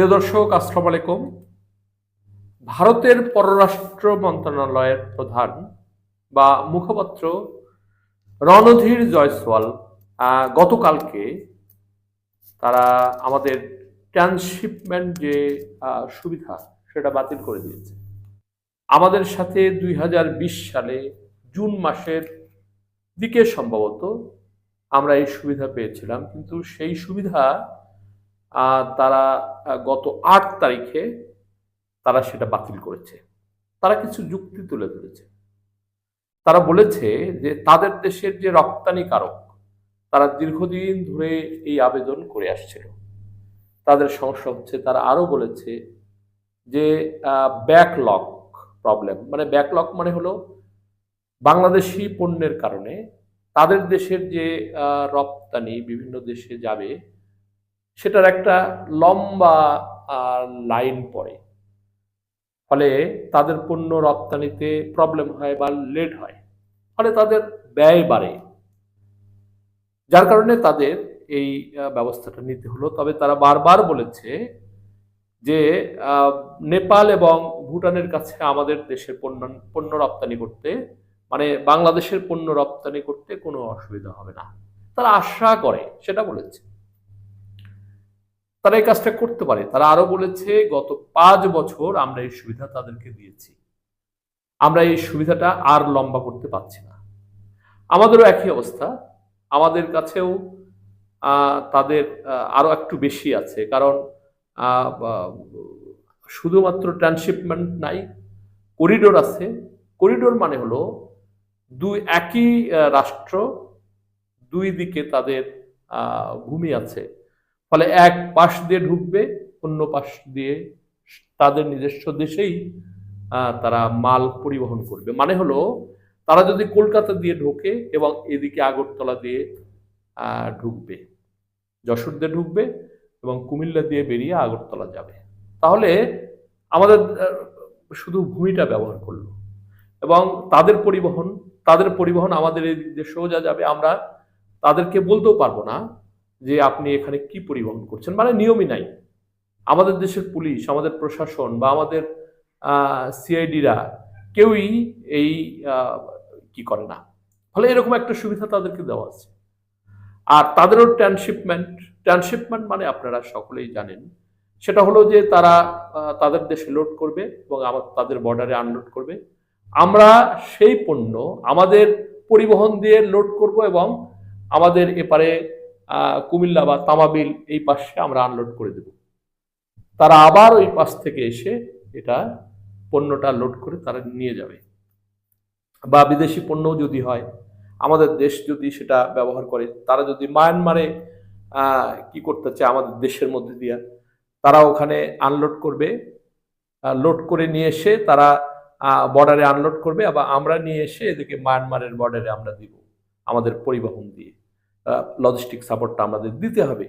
প্রিয় দর্শক, আসসালামু আলাইকুম। ভারতের পররাষ্ট্র মন্ত্রণালয়ের প্রধান বা মুখপাত্র রণধীর জয়সওয়াল গতকালকে তারা আমাদের ট্রান্সশিপমেন্ট যে সুবিধা, সেটা বাতিল করে দিয়েছে। আমাদের সাথে দুই হাজার বিশ সালে জুন মাসের দিকে সম্ভবত আমরা এই সুবিধা পেয়েছিলাম, কিন্তু সেই সুবিধা তারা গত আট তারিখে তারা সেটা বাতিল করেছে। তারা কিছু যুক্তি তুলে ধরেছে। তারা বলেছে যে তাদের দেশের যে রপ্তানিকারক, তারা দীর্ঘদিন ধরে এই আবেদন করে আসছিল। তাদের সমস্যা হচ্ছে তারা আরও বলেছে যে ব্যাকলগ প্রবলেম মানে ব্যাকলগ মানে হলো বাংলাদেশি পণ্যের কারণে তাদের দেশের যে রপ্তানি বিভিন্ন দেশে যাবে সেটার একটা লম্বা লাইন পড়ে। ফলে তাদের পণ্য রপ্তানিতে প্রবলেম হয় বা লেট হয়। ফলে তাদের ব্যয় বাড়ে। যার কারণে তাদের এই ব্যবস্থাটা নিতে হলো। তবে তারা বারবার বলেছে যে নেপাল এবং ভুটানের কাছে আমাদের দেশের পণ্য পণ্য রপ্তানি করতে মানে বাংলাদেশের পণ্য রপ্তানি করতে কোনো অসুবিধা হবে না। তারা আশা করে, সেটা বলেছে। তারা এই কাজটা করতে পারে। তারা আরও বলেছে গত পাঁচ বছর আমরা এই সুবিধা তাদেরকে দিয়েছি। আমরা এই সুবিধাটা আর লম্বা করতে পারছি না। আমাদেরও একই অবস্থা। আমাদের কাছেও তাদের আহ, আরও একটু বেশি আছে। কারণ শুধুমাত্র ট্রান্সশিপমেন্ট নাই করিডোর আছে। করিডোর মানে হলো দুই একই রাষ্ট্র দুই দিকে তাদের ভূমি আছে। ফলে এক পাশ দিয়ে ঢুকবে, অন্য পাশ দিয়ে তাদের নিজস্ব দেশেই তারা মাল পরিবহন করবে। মানে হলো, তারা যদি কলকাতা দিয়ে ঢোকে এবং এদিকে আগরতলা দিয়ে ঢুকবে, যশোর দিয়ে ঢুকবে এবং কুমিল্লা দিয়ে বেরিয়ে আগরতলা যাবে। তাহলে আমাদের শুধু ভূমিটা ব্যবহার করল এবং তাদের পরিবহন তাদের পরিবহন আমাদের এই সোজা যাবে, আমরা তাদেরকে বলতেও পারব না। যে আপনি এখানে কি পরিবহন করছেন? মানে নিয়মই নাই। আমাদের দেশের পুলিশ, আমাদের প্রশাসন বা আমাদের সিআইডিরা কেউই এই কি করে না। ফলে এরকম একটা সুবিধা তাদেরকে দেওয়া আছে। আর তাদেরও ট্রান্সশিপমেন্ট ট্রান্সশিপমেন্ট মানে আপনারা সকলেই জানেন, সেটা হলো যে তারা তাদের দেশে লোড করবে এবং আমার তাদের বর্ডারে আনলোড করবে। আমরা সেই পণ্য আমাদের পরিবহন দিয়ে লোড করব এবং আমাদের এপারে কুমিল্লা বা তামাবিল এই পাশে আমরা আনলোড করে দেব। তারা আবার ওই পাশ থেকে এসে এটা পণ্যটা লোড করে তারা নিয়ে যাবে। বা বিদেশি পণ্যও যদি হয়, আমাদের দেশ যদি সেটা ব্যবহার করে, তারা যদি মায়ানমারে কি করতে চায় আমাদের দেশের মধ্যে দিয়া, তারা ওখানে আনলোড করবে। লোড করে নিয়ে এসে তারা বর্ডারে আনলোড করবে, আবার আমরা নিয়ে এসে এদিকে মায়ানমারের বর্ডারে আমরা দিব, আমাদের পরিবহন দিয়ে। লজিস্টিক সাপোর্টটা আমাদের দিতে হবে।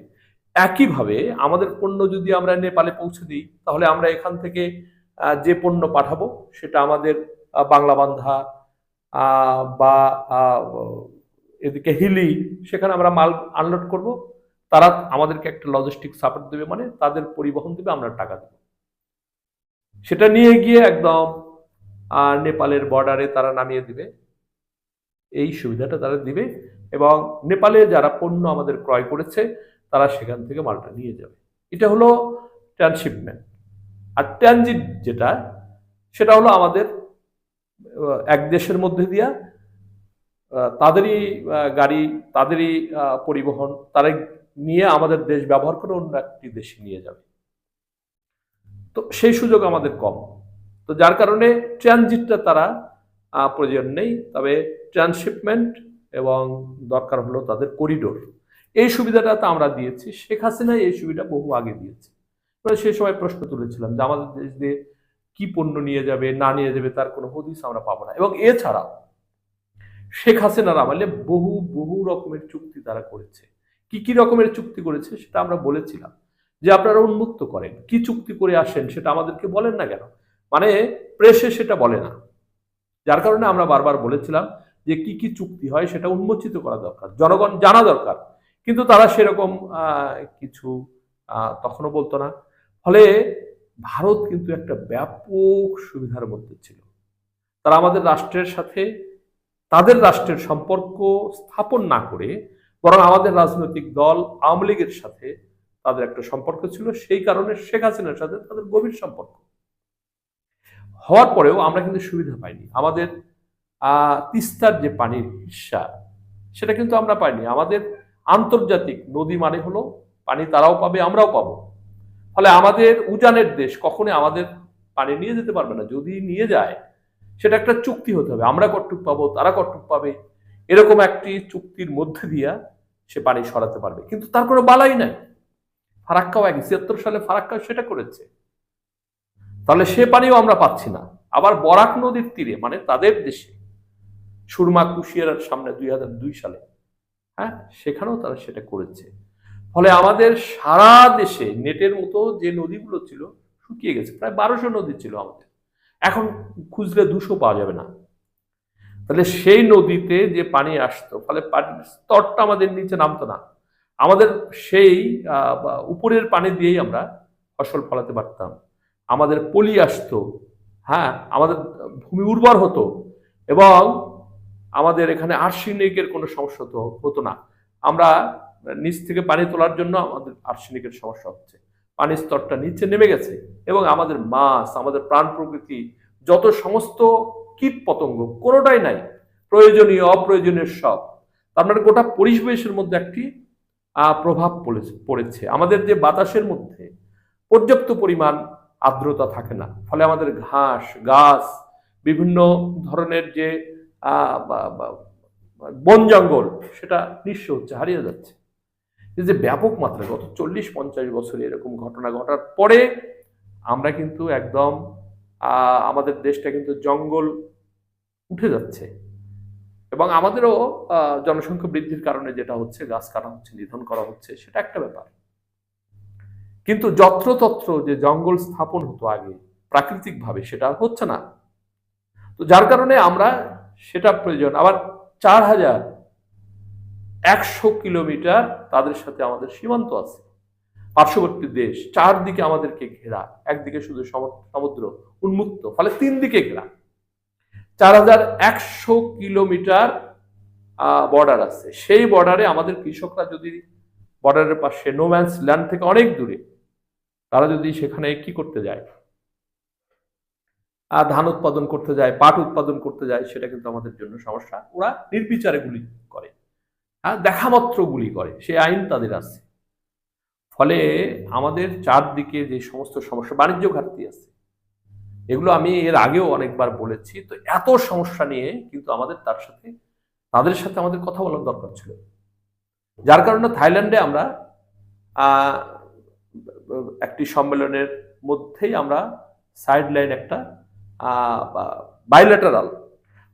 একইভাবে আমাদের পণ্য যদি আমরা নেপালে পৌঁছে দিই তাহলে আমরা এখান থেকে যে পণ্য পাঠাবো সেটা আমাদের আহ, বাংলাবান্ধা আহ, বা এদিকে হিলি সেখানে আমরা মাল আনলোড করব। তারা আমাদেরকে একটা লজিস্টিক সাপোর্ট দেবে মানে তাদের পরিবহন দেবে আমরা টাকা দেব। সেটা নিয়ে গিয়ে একদম নেপালের বর্ডারে তারা নামিয়ে দিবে। এই সুবিধাটা তারা দিবে। এবং নেপালে যারা পণ্য আমাদের ক্রয় করেছে, তারা সেখান থেকে মালটা নিয়ে যাবে। এটা হলো ট্রান্সশিপমেন্ট আর ট্রানজিট যেটা, সেটা হলো আমাদের এক দেশের মধ্যে দিয়া তাদেরই গাড়ি, তাদেরই পরিবহন, তারাই নিয়ে আমাদের দেশ ব্যবহার করে অন্য একটি দেশে নিয়ে যাবে। তো সেই সুযোগ আমাদের কম। তো যার কারণে ট্রানজিটটা তারা প্রয়োজন নেই। তবে ট্রান্সশিপমেন্ট এবং দরকার হলো তাদের করিডোর এই সুবিধাটা তো আমরা দিয়েছি। শেখ হাসিনা এই সুবিধা বহু আগে দিয়েছে। সেই সময় প্রশ্ন তুলেছিলাম যে আমাদের দেশ দিয়ে কি পণ্য নিয়ে যাবে, না নিয়ে যাবে, তার কোনো হদিস আমরা পাবো না। এবং এছাড়া শেখ হাসিনার আমলে বহু বহু রকমের চুক্তি তারা করেছে। কি কি রকমের চুক্তি করেছে সেটা আমরা বলেছিলাম যে আপনারা উন্মুক্ত করেন। কি চুক্তি করে আসেন সেটা আমাদেরকে বলেন না কেন? মানে প্রেসে সেটা বলে না। যার কারণে আমরা বারবার বলেছিলাম যে কি কি চুক্তি হয় সেটা উন্মোচিত করা দরকার, জনগণ জানা দরকার। কিন্তু তারা সেরকম কিছু তখনও বলতো না। ফলে ভারত কিন্তু একটা ব্যাপক সুবিধার মধ্যে ছিল। তারা আমাদের রাষ্ট্রের সাথে, তাদের রাষ্ট্রের সম্পর্ক স্থাপন না করে বরং আমাদের রাজনৈতিক দল, আওয়ামী লীগের সাথে তাদের একটা সম্পর্ক ছিল। সেই কারণে শেখ হাসিনার সাথে তাদের গভীর সম্পর্ক। হওয়ার পরেও আমরা কিন্তু সুবিধা পাইনি। আমাদের তিস্তার যে পানির হিস্সা সেটা কিন্তু আমরা পাইনি। আমাদের আন্তর্জাতিক নদী মানে হলো পানি তারাও পাবে, আমরাও পাবো। ফলে আমাদের উজানের দেশ কখনোই আমাদের পানি নিয়ে যেতে পারবে না। যদি নিয়ে যায়, সেটা একটা চুক্তি হতে হবে। আমরা কটুক পাবো, তারা কটুক পাবে, এরকম একটি চুক্তির মধ্যে দিয়া সে পানি সরাতে পারবে। কিন্তু তার কোনো বালাই নাই। ফারাক্কাও এক ছিয়াত্তর সালে ফারাক্কাও সেটা করেছে। তাহলে সে পানিও আমরা পাচ্ছি না। আবার বরাক নদীর তীরে মানে তাদের দেশে সুরমা কুশিয়ারার সামনে দুই হাজার দুই সালে। হ্যাঁ সেখানেও তারা সেটা করেছে। ফলে আমাদের সারা দেশে নেটের মতো যে নদীগুলো ছিল শুকিয়ে গেছে। প্রায় বারোশো নদী ছিল আমাদের। এখন খুঁজলে দুশো পাওয়া যাবে না। তাহলে সেই নদীতে যে পানি আসতো, ফলে পানির স্তরটা আমাদের নিচে নামতো না। আমাদের সেই উপরের পানি দিয়েই আমরা ফসল ফলাতে পারতাম। আমাদের পলি আসতো। হ্যাঁ আমাদের ভূমি উর্বর হতো। এবং আমাদের এখানে আর্সেনিকের কোনো সমস্যা তো হতো না। আমরা নিচ থেকে পানি তোলার জন্য আমাদের আর্সেনিকের সমস্যা হচ্ছে। পানির স্তরটা নিচে নেমে গেছে এবং আমাদের মাছ, আমাদের প্রাণ প্রকৃতি, যত সমস্ত কীট পতঙ্গ, কোনোটাই নাই। প্রয়োজনীয়, অপ্রয়োজনীয় সব। মানে গোটা পরিবেশের মধ্যে একটি প্রভাব পড়েছে। আমাদের যে বাতাসের মধ্যে পর্যাপ্ত পরিমাণ আর্দ্রতা থাকে না। ফলে আমাদের ঘাস, গাছ, বিভিন্ন ধরনের যে বন জঙ্গল, সেটা নিঃস্ব হচ্ছে, হারিয়ে যাচ্ছে। এই যে ব্যাপক মাত্রায় গত চল্লিশ পঞ্চাশ বছরে এরকম ঘটনা ঘটার পরে আমরা কিন্তু একদম আমাদের দেশটা কিন্তু জঙ্গল উঠে যাচ্ছে। এবং আমাদেরও জনসংখ্যা বৃদ্ধির কারণে যেটা হচ্ছে, গাছ কাটা হচ্ছে, নিধন করা হচ্ছে, সেটা একটা ব্যাপার। কিন্তু যত্রতত্র যে জঙ্গল স্থাপন হতো আগে, প্রাকৃতিকভাবে সেটা হচ্ছে না। তো যার কারণে আমরা সেটা প্রয়োজন। আবার চার হাজার একশো কিলোমিটার তাদের সাথে আমাদের সীমান্ত আছে। পার্শ্ববর্তী দেশ, চারদিকে আমাদেরকে ঘেরা, একদিকে শুধু সমুদ্র উন্মুক্ত, ফলে তিন দিকে ঘেরা। চার হাজার একশো কিলোমিটার বর্ডার আছে। সেই বর্ডারে আমাদের কৃষকরা যদি বর্ডারের পাশে নোম্যান্স ল্যান্ড থেকে অনেক দূরে, তারা যদি সেখানে কি করতে যায়? ধান উৎপাদন করতে যায়, পাট উৎপাদন করতে যায়, সেটা কিন্তু আমাদের জন্য সমস্যা। ওরা নির্বিচারে গুলি করে। হ্যাঁ দেখামাত্র গুলি করে। সে আইন তাদের আছে। ফলে আমাদের চারদিকে যে সমস্ত সমস্যা, বাণিজ্য ঘাটতি আছে। এগুলো আমি এর আগেও অনেকবার বলেছি। তো এত সমস্যা নিয়ে কিন্তু আমাদের তার সাথে, তাদের সাথে আমাদের কথা বলার দরকার ছিল। যার কারণে থাইল্যান্ডে আমরা একটি সম্মেলনের মধ্যেই আমরা সাইড লাইন একটা বাইলেটারাল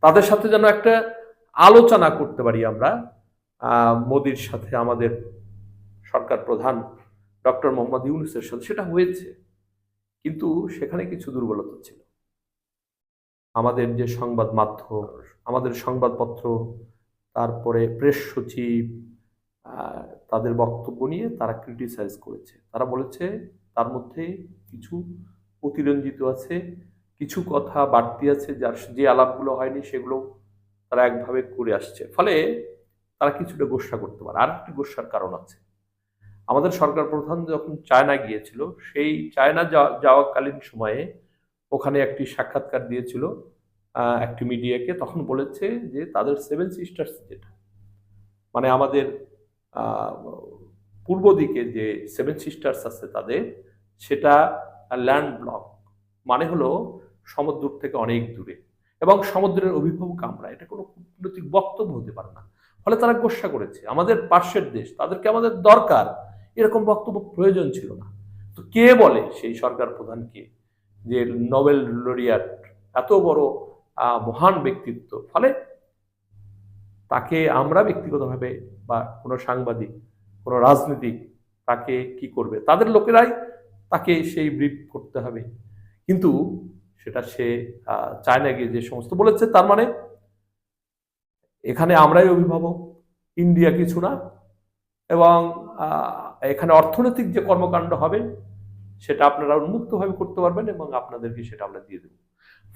তাদের সাথে যেন একটা আলোচনা করতে পারি আমরা মোদির সাথে আমাদের সরকার প্রধান ডক্টর মোহাম্মদ ইউনুসের সাথে। সেটা হয়েছে, কিন্তু সেখানে কিছু দুর্বলতা ছিল। আমাদের যে সংবাদ মাধ্যম, আমাদের সংবাদপত্র, তারপরে প্রেস সচিব তাদের বক্তব্য নিয়ে তারা ক্রিটিসাইজ করেছে। তারা বলেছে, তার মধ্যে কিছু অতিরঞ্জিত আছে কিছু কথা বাড়তি আছে যার যে আলাপগুলো হয়নি সেগুলো তারা একভাবে করে আসছে। ফলে তারা কিছুটা গোসা করতে পারে। আর একটি গোসার কারণ আছে। আমাদের সরকার প্রধান যখন চায়না গিয়েছিল, সেই চায়না যাওয়া- যাওয়াকালীন সময়ে ওখানে একটি সাক্ষাৎকার দিয়েছিল একটি মিডিয়াকে, তখন বলেছে যে তাদের সেভেন সিস্টার্স যেটা মানে আমাদের পূর্ব দিকে যে সেভেন সিস্টার্স আছে তাদের, সেটা ল্যান্ড ব্লক মানে হলো সমুদ্র থেকে অনেক দূরে। এবং সমুদ্রের অভিভাবক আমরা, এটা কোনো কূটনৈতিক বক্তব্য হতে পারে না। ফলে তারা গোসা করেছে। আমাদের পার্শ্বের দেশ, তাদেরকে আমাদের দরকার। এরকম বক্তব্য প্রয়োজন ছিল না। তো কে বলে সেই সরকার প্রধান কে? যে নোবেল লরিয়াট, এত বড় মহান ব্যক্তিত্ব। ফলে তাকে আমরা ব্যক্তিগতভাবে বা কোনো সাংবাদিক, কোনো রাজনীতিক তাকে কি করবে? তাদের লোকেরাই তাকে সেই ব্রিফ করতে হবে। কিন্তু সেটা সে আহ, চায়না গিয়ে যে সমস্ত বলেছে তার মানে এখানে আমরাই অভিভাবক ইন্ডিয়া কিছু না। এবং এখানে অর্থনৈতিক যে কর্মকাণ্ড হবে সেটা আপনারা উন্মুক্তভাবে করতে পারবেন এবং আপনাদেরকে সেটা আমরা দিয়ে দেব।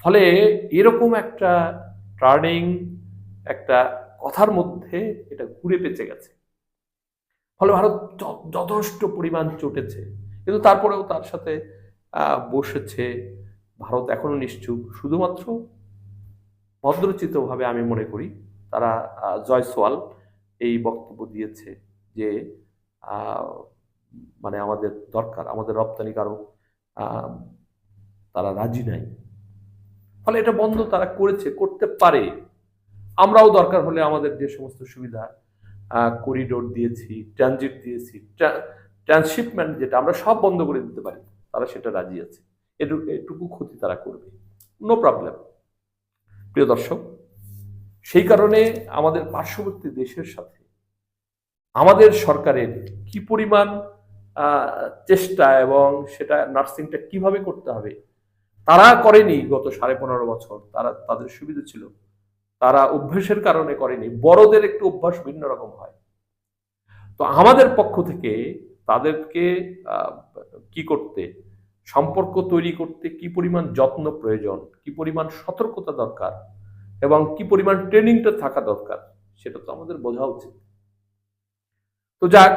ফলে এরকম একটা টার্নিং একটা কথার মধ্যে এটা ঘুরে পেঁচে গেছে। ফলে ভারত যথেষ্ট পরিমাণ চটেছে। কিন্তু তারপরেও তার সাথে বসেছে ভারত এখনও নিশ্চুপ। শুধুমাত্র ভদ্রচিতভাবে আমি মনে করি, তারা জয়সওয়াল এই বক্তব্য দিয়েছে যে মানে আমাদের দরকার, আমাদের রপ্তানিকারক তারা রাজি নাই। ফলে এটা বন্ধ তারা করেছে, করতে পারে। আমরাও দরকার হলে আমাদের যে সমস্ত সুবিধা করিডোর দিয়েছি ট্রানজিট দিয়েছি ট্রান্সশিপমেন্ট যেটা, আমরা সব বন্ধ করে দিতে পারি। তারা সেটা রাজি আছে। এটুকু ক্ষতি তারা করবে। নো প্রবলেম প্রিয় দর্শক, সেই কারণে আমাদের পার্শ্ববর্তী দেশের সাথে আমাদের সরকারের কি পরিমাণ চেষ্টা এবং সেটা নার্সিংটা কীভাবে করতে হবে, তারা করেনি গত সাড়ে পনেরো বছর। তারা, তাদের সুবিধা ছিল। তারা অভ্যাসের কারণে করেনি। বড়দের একটু অভ্যাস ভিন্ন রকম হয়। তো আমাদের পক্ষ থেকে তাদেরকে কি করতে সম্পর্ক তৈরি করতে কি পরিমাণ যত্ন প্রয়োজন, কি পরিমাণ সতর্কতা দরকার এবং কি পরিমাণ ট্রেনিংটা থাকা দরকার, সেটা তো আমাদের বোঝা উচিত। তো যাক,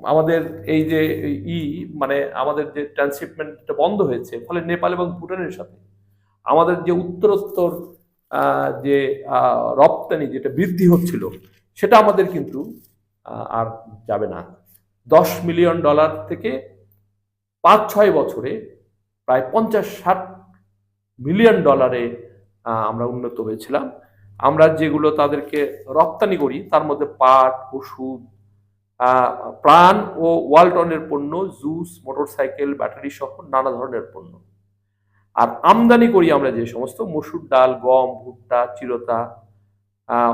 আমাদের এই যে ই মানে আমাদের যে ট্রান্সশিপমেন্টটা বন্ধ হয়েছে, ফলে নেপাল এবং ভুটানের সাথে আমাদের যে উত্তরোত্তর যে রপ্তানি যেটা বৃদ্ধি হচ্ছিল, সেটা আমাদের কিন্তু আর যাবে না। দশ মিলিয়ন ডলার থেকে পাঁচ ছয় বছরে প্রায় পঞ্চাশ ষাট মিলিয়ন ডলারে আমরা উন্নত হয়েছিলাম। আমরা যেগুলো তাদেরকে রপ্তানি করি, তার মধ্যে পাট, ওষুধ প্রাণ ও ওয়ালটনের পণ্য, জুস, মোটরসাইকেল, ব্যাটারি সহ নানা ধরনের পণ্য। আর আমদানি করি আমরা যে সমস্ত, মসুর ডাল, গম, ভুট্টা, চিরতা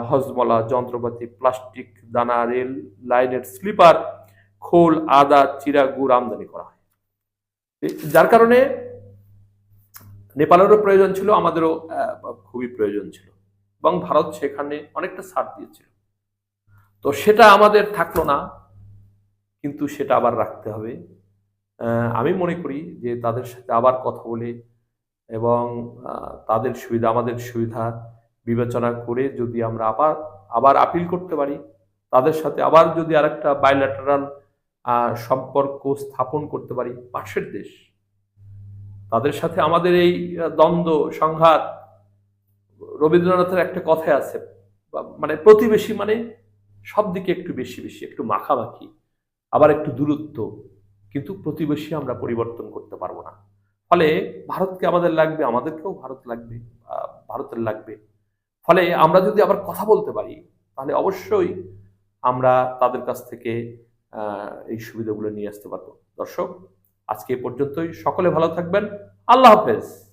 হজমলা, যন্ত্রপাতি, প্লাস্টিক, দানা, রেল, লাইনের স্লিপার, খোল, আদা, চিরা, গুড় আমদানি করা হয়। যার কারণে নেপালেরও প্রয়োজন ছিল, আমাদেরও খুবই প্রয়োজন ছিল। এবং ভারত সেখানে অনেকটা ছাড় দিয়েছিল। তো সেটা আমাদের থাকল না, কিন্তু সেটা আবার রাখতে হবে। আমি মনে করি যে তাদের সাথে আবার কথা বলে এবং তাদের সুবিধা, আমাদের সুবিধা বিবেচনা করে যদি আমরা আবার আবার আপিল করতে পারি, তাদের সাথে আবার যদি আরেকটা বাইল্যাটারাল সম্পর্ক স্থাপন করতে পারি পাশের দেশ। তাদের সাথে আমাদের এই দ্বন্দ্ব, সংঘাত, রবীন্দ্রনাথের একটা কথাই আছে মানে প্রতিবেশী মানে সব দিকে একটু বেশি বেশি, একটু মাখামাখি, আবার একটু দূরত্ব, কিন্তু প্রতিবেশী আমরা পরিবর্তন করতে পারব না। ফলে ভারতকে আমাদের লাগবে, আমাদেরকেও ভারত লাগবে ভারতের লাগবে। ফলে আমরা যদি আবার কথা বলতে পারি, তাহলে অবশ্যই আমরা তাদের কাছ থেকে এই সুবিধাগুলো নিয়ে আসতে পারব। দর্শক আজকে এ পর্যন্তই। সকলে ভালো থাকবেন। আল্লাহ হাফেজ।